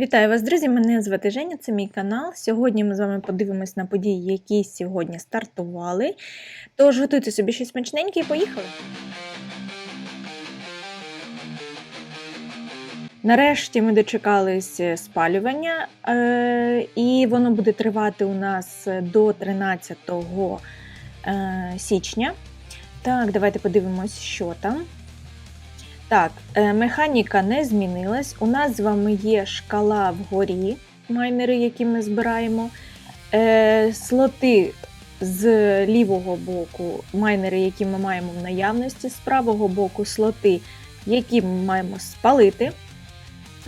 Вітаю вас, друзі! Мене звати Женя, це мій канал. Сьогодні ми з вами подивимось на події, які сьогодні стартували. Тож готуйте собі щось смачненьке і поїхали! Нарешті ми дочекались е, спалювання, е, і воно буде тривати у нас до 13 е, січня. Так, давайте подивимось, що там. Так, е, механіка не змінилась. У нас з вами є шкала вгорі, майнери, які ми збираємо. Е, Слоти з лівого боку, майнери, які ми маємо в наявності, з правого боку слоти, які ми маємо спалити.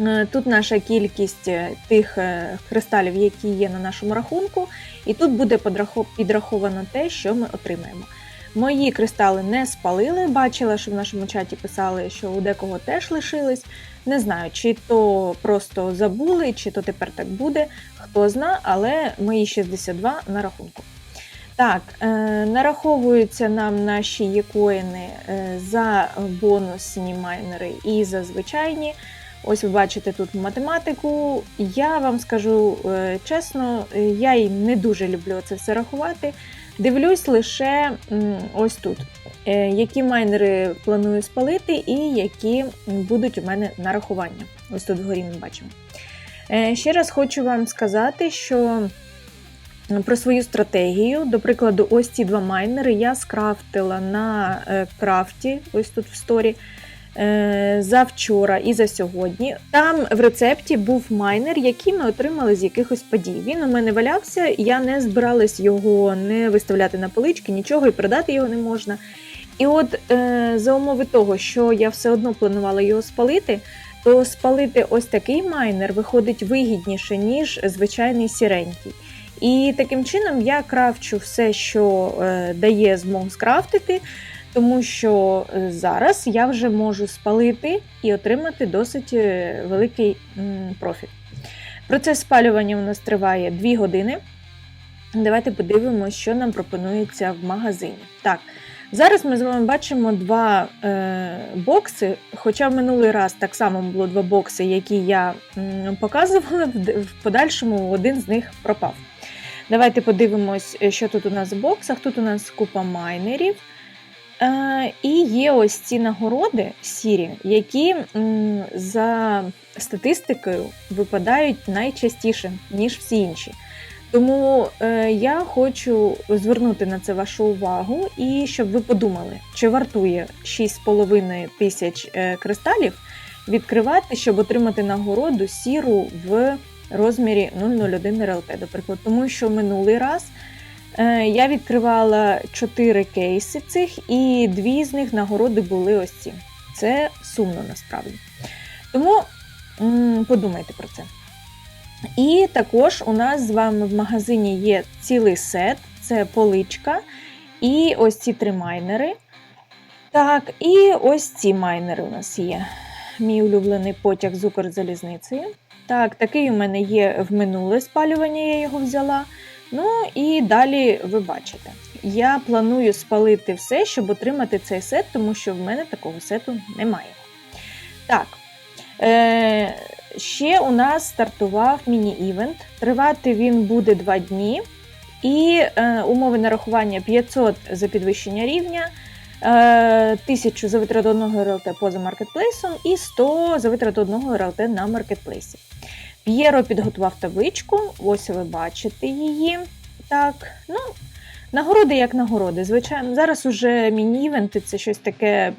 Е, Тут наша кількість тих кристалів, які є на нашому рахунку, і тут буде підраховано те, що ми отримаємо. Мої кристали не спалили. Бачила, що в нашому чаті писали, що у декого теж лишились. Не знаю, чи то просто забули, чи то тепер так буде. Хто зна, але мої 62 на рахунку. Так, е, нараховуються нам наші єкоїни е, за бонусні майнери і за звичайні. Ось ви бачите тут математику. Я вам скажу е, чесно, е, я і не дуже люблю це все рахувати. Дивлюсь лише ось тут, е, які майнери планую спалити, і які будуть у мене нарахування. Ось тут вгорі ми бачимо. Ще раз хочу вам сказати, що про свою стратегію, до прикладу, ось ці два майнери я скрафтила на крафті, ось тут в сторі. Е, За вчора і за сьогодні. Там в рецепті був майнер, який ми отримали з якихось подій. Він у мене валявся, я не збиралась його не виставляти на полички, нічого і продати його не можна. І от е, за умови того, що я все одно планувала його спалити, то спалити ось такий майнер виходить вигідніше, ніж звичайний сіренький. І таким чином я крафчу все, що е, дає змогу скрафтити, тому що е, зараз я вже можу спалити і отримати досить е, великий профіт. Процес спалювання у нас триває 2 години. Давайте подивимося, що нам пропонується в магазині. Так, зараз ми з вами бачимо два е, бокси. Хоча в минулий раз так само було два бокси, які я м, показувала, в, подальшому один з них пропав. Давайте подивимось, е, що тут у нас в боксах. Тут у нас купа майнерів. І є ось ці нагороди сірі, які за статистикою випадають найчастіше, ніж всі інші. Тому е, я хочу звернути на це вашу увагу і щоб ви подумали, чи вартує 6,5 тисяч е, кристалів відкривати, щоб отримати нагороду сіру в розмірі 001 РЛТ, до прикладу. Тому що минулий раз я відкривала 4 кейси цих, і дві з них нагороди були ось ці. Це сумно насправді. Тому подумайте про це. І також у нас з вами в магазині є цілий сет, це поличка, і ось ці три майнери. Так, і ось ці майнери у нас є. Мій улюблений потяг з Укрзалізницею. Так, такий у мене є в минуле спалювання, я його взяла. Ну і далі ви бачите. Я планую спалити все, щоб отримати цей сет, тому що в мене такого сету немає. Так. Е, ще у нас стартував міні-івент. Тривати він буде 2 дні. І е, умови нарахування 500 за підвищення рівня, е, 1000 за витрату одного РЛТ поза маркетплейсом і 100 за витрату одного РЛТ на маркетплейсі. П'єро підготував табличку, ось ви бачите її. Так, ну, нагороди як нагороди. Звичайно, зараз уже міні-івенти це щось таке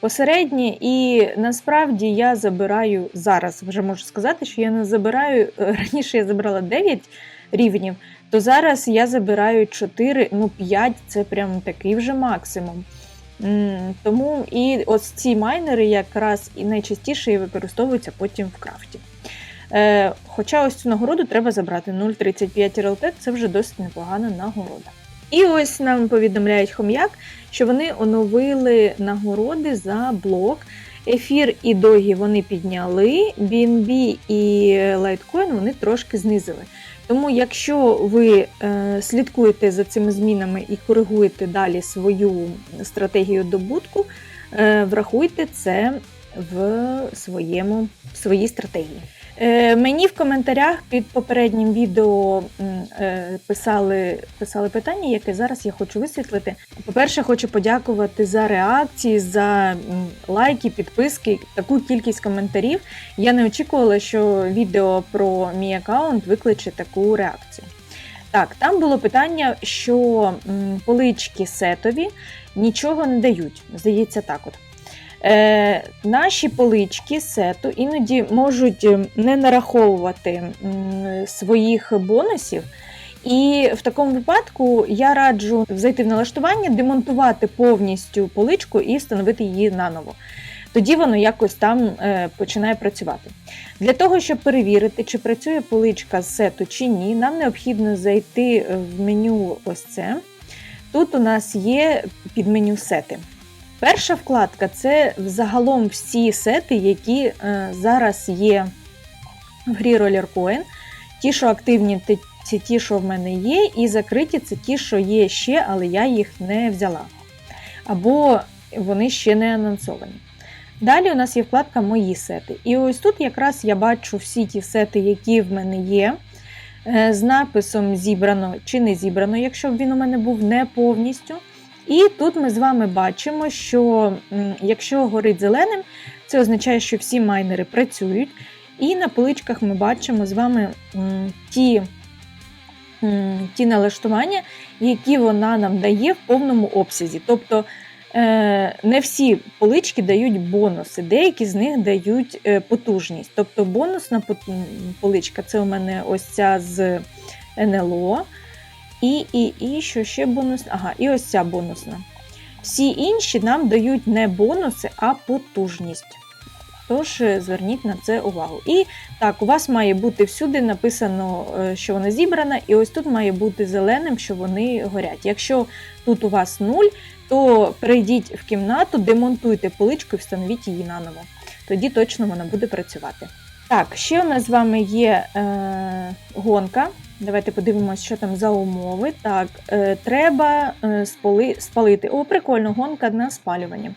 посереднє, і насправді я забираю зараз, вже можу сказати, що я не забираю. е, Раніше я забрала 9 рівнів, то зараз я забираю 4, ну 5 це прям такий вже максимум. Тому і ось ці майнери якраз і найчастіше використовуються потім в крафті. Е, хоча ось цю нагороду треба забрати 0,35 РЛТ, це вже досить непогана нагорода. І ось нам повідомляють хом'як, що вони оновили нагороди за блок. Ефір і догі вони підняли, BNB і Litecoin вони трошки знизили. Тому, якщо ви е, слідкуєте за цими змінами і коригуєте далі свою стратегію добутку, е, врахуйте це в, своєму, в своїй стратегії. Е, Мені в коментарях під попереднім відео е, писали, писали питання, яке зараз я хочу висвітлити. По-перше, хочу подякувати за реакції, за лайки, підписки, таку кількість коментарів. Я не очікувала, що відео про мій аккаунт викличе таку реакцію. Так, там було питання, що полички сетові нічого не дають. Здається, так от. Е, наші полички сету іноді можуть ем, не нараховувати своїх бонусів. І в такому випадку я раджу зайти в налаштування, демонтувати повністю поличку і встановити її наново. Тоді воно якось там е, починає працювати. Для того, щоб перевірити, чи працює поличка з сету чи ні, нам необхідно зайти в меню ось це. Тут у нас є підменю сети. Перша вкладка це взагалом всі сети, які е, зараз є в грі Roller Coin. Ті, що активні, це ті, що в мене є, і закриті це ті, що є ще, але я їх не взяла. Або вони ще не анонсовані. Далі у нас є вкладка Мої сети. І ось тут якраз я бачу всі ті сети, які в мене є, е, з написом зібрано чи не зібрано, якщо б він у мене був не повністю. І тут ми з вами бачимо, що якщо горить зеленим, це означає, що всі майнери працюють. І на поличках ми бачимо з вами ті, ті налаштування, які вона нам дає в повному обсязі. Тобто е, не всі полички дають бонуси, деякі з них дають е, потужність. Тобто бонусна поличка це у мене ось ця з НЛО. І, і, і що ще бонус? Ага, і ось ця бонусна. Всі інші нам дають не бонуси, а потужність. Тож е, зверніть на це увагу. І так, у вас має бути всюди написано, е, що вона зібрана, і ось тут має бути зеленим, що вони горять. Якщо тут у вас нуль, то перейдіть в кімнату, демонтуйте поличку і встановіть її наново. Тоді точно вона буде працювати. Так, ще у нас з вами є е, гонка. Давайте подивимося, що там за умови. Так, е, треба е, спали, спалити. О, прикольно, гонка на спалювання.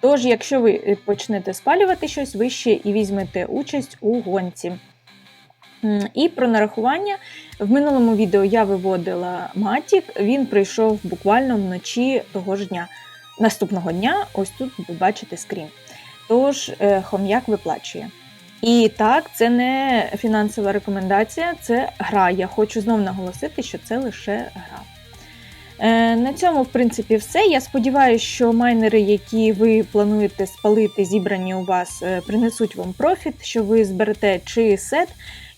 Тож, якщо ви е, почнете спалювати щось, ви ще і візьмете участь у гонці. І про нарахування. В минулому відео я виводила матік, він прийшов буквально вночі того ж дня. Наступного дня, ось тут ви бачите скрін. Тож хом'як виплачує. І так, це не фінансова рекомендація, це гра. Я хочу знов наголосити, що це лише гра. Е, на цьому, в принципі, все. Я сподіваюся, що майнери, які ви плануєте спалити, зібрані у вас, е, принесуть вам профіт, що ви зберете чи сет,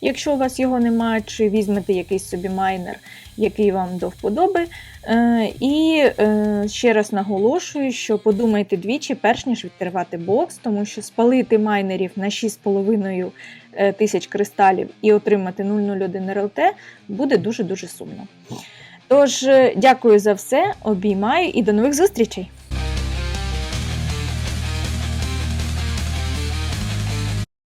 якщо у вас його немає, чи візьмете якийсь собі майнер, який вам до вподоби. Е, І е, ще раз наголошую, що подумайте двічі, перш ніж відкривати бокс, тому що спалити майнерів на 6,5 е, тисяч кристалів і отримати 001 РЛТ буде дуже-дуже сумно. Тож, дякую за все, обіймаю і до нових зустрічей!